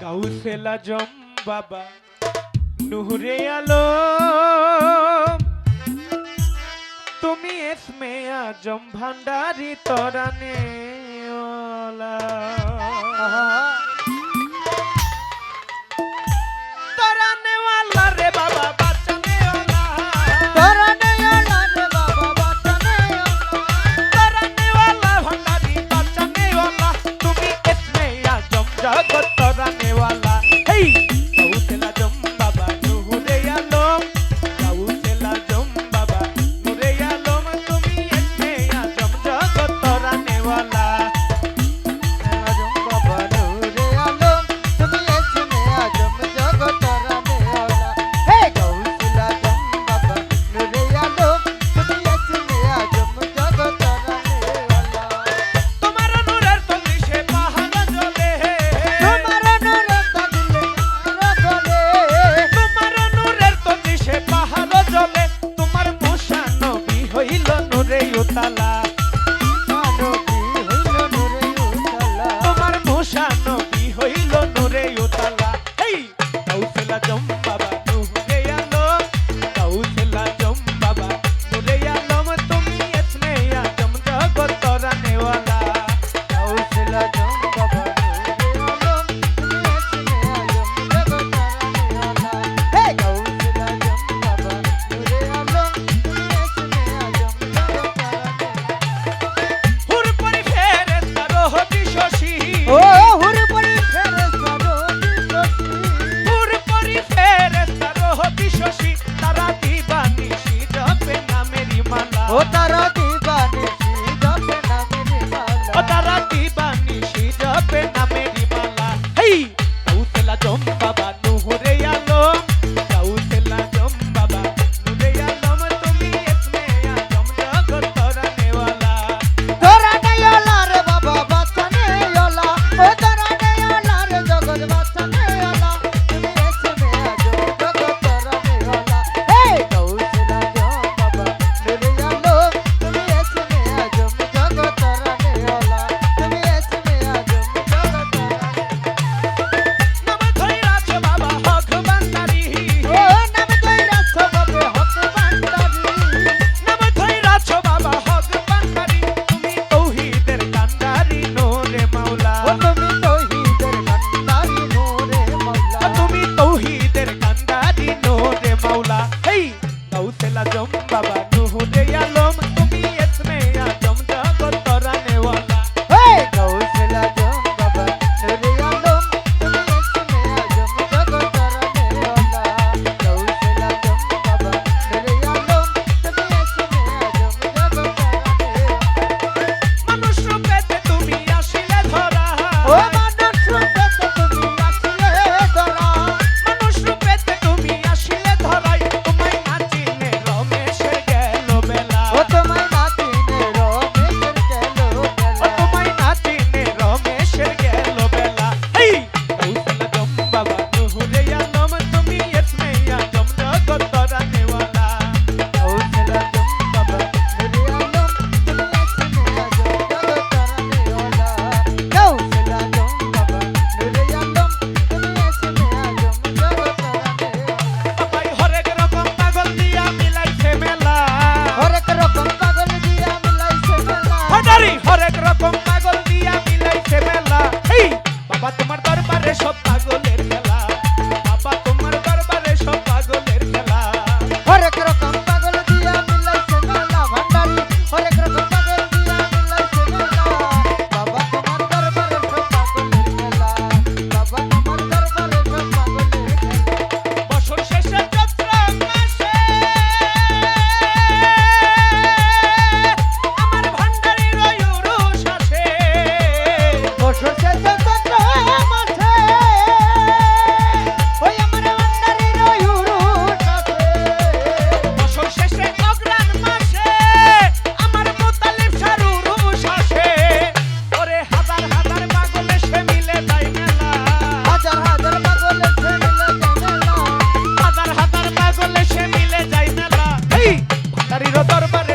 কাউসেলা জম বাবা নুহরে আলো তুমি এসমে আজম ভান্ডারি তরানে ওলা I thought about para...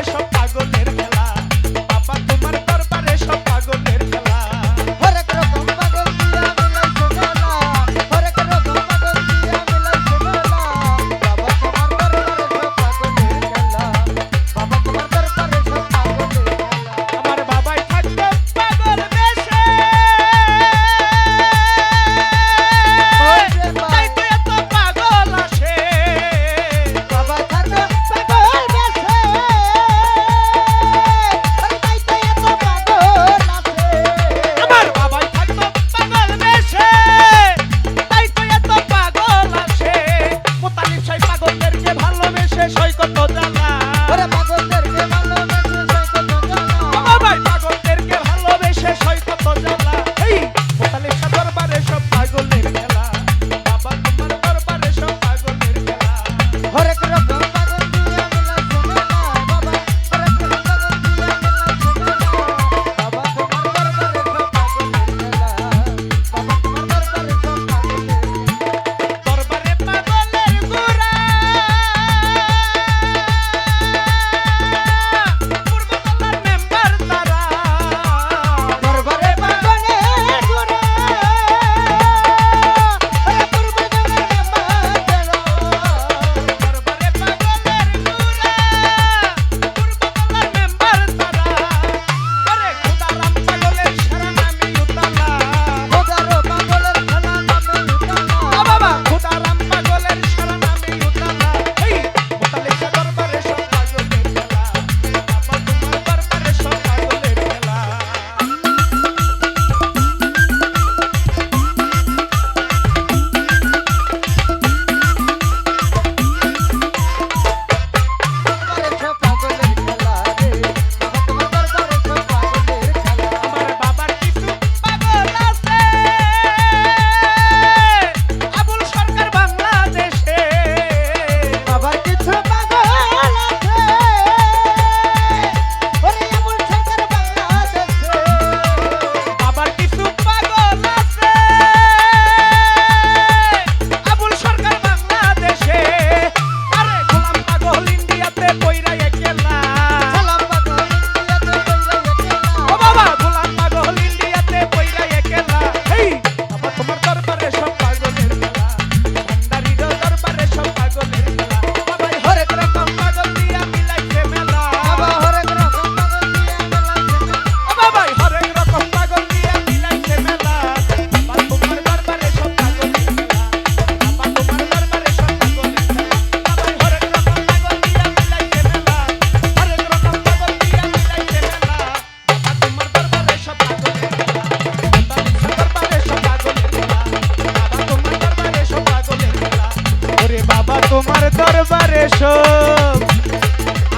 দরবারে সব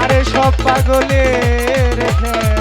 আরে সব পাগলের ঠেলা